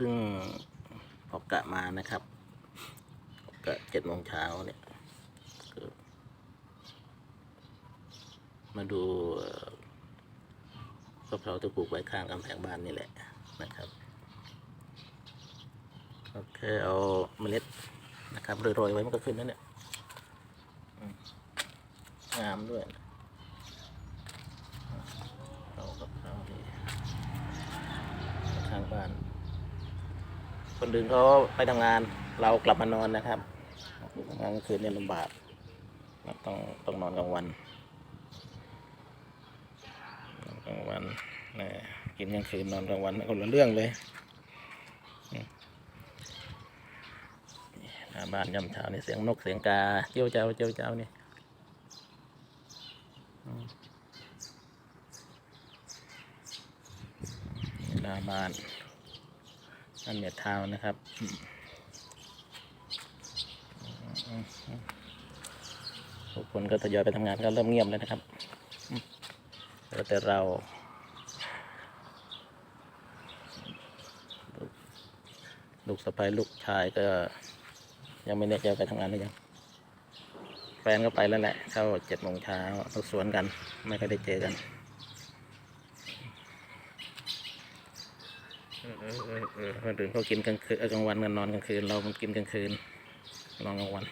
เพิ่งพอกะมานะครับกะเจ็ดโมงเช้าเนี่ยมาดูเอ่อมะพราที่ปลูกไว้ข้างกำแพงบ้านนี่แหละนะครับก็แค่เอาเมล็ดนะครับโรยๆไว้มันก็ขึ้นแล้วเนี่ยงามด้วยนะเอากะเพราที่ข้างบ้าน คนอื่นเขาไปทำงานเรากลับมานอนนะครับทำงานกลางคืนเนี่ยลำบากต้องต้องนอนกลางวันนอนกลางวันนะกินกลางคืนนอนกลางวันคนละเรื่องเลยหน้าบ้านยามเช้านี่เสียงนกเสียงกาเจียวเจ้าเจียวเจ้านี่หน้าบ้าน อันเน็ตทาวน์นะครับทุกคนก็ทยอยไปทำงานก็เริ่มเงียบแล้วนะครับอืมเหลือแต่เราลูกสะใภ้ลูกชายก็ ยังไม่แน่ใจไปทำงานหรือยัง แฟนก็ไปแล้วแหละเข้าเจ็ดโมงเช้าเราสวนกัน ไม่ค่อยได้เจอกัน เออเออเออเออ คนอื่นเขากินกลางคืนกลางวันกันนอนกลางคืน เรามันกินกลางคืน นอนกลางวัน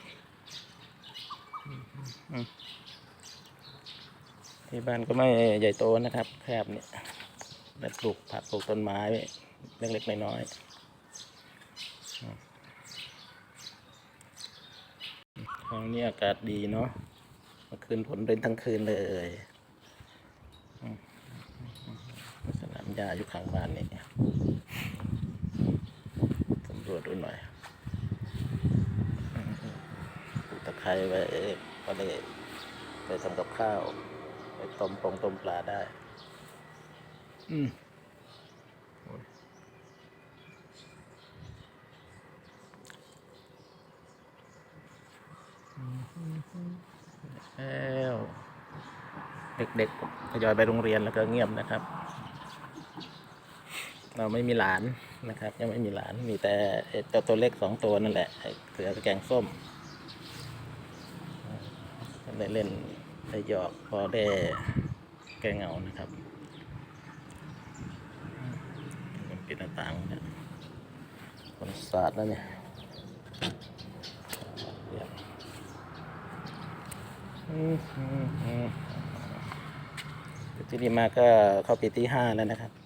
ที่บ้านก็ไม่ใหญ่โตนะครับแคบเนี่ยได้ปลูกผักปลูกต้นไม้เล็กๆน้อยๆคราวนี้อากาศดีเนาะมื่อคืนฝนเป็นทั้งคืนเลยอ หญ้าอยู่ข้างบ้านนี่สำรวจดูหน่อยปลูกตะไคร้ไว้ก็เลยไปทำกับข้าวไปต้มปงต้มปลาได้ อืมโอ้ยแล้วเด็กๆทยอยไปโรงเรียนแล้วก็เงียบนะครับ เราไม่มีหลานนะครับ ยังไม่มีหลานมีแต่ไอ้เจ้าตัวเล็กสองตัวนั่นแหละเสือแกงส้มได้เล่นได้หยอกพอได้แก้เหงานะครับปิดหน้าต่างเนี่ยคนสาดแล้วเนี่ยเดี๋ยวอืมอืมอืมที่นี่มาก็เข้าปีที่ห้าแล้วนะครับ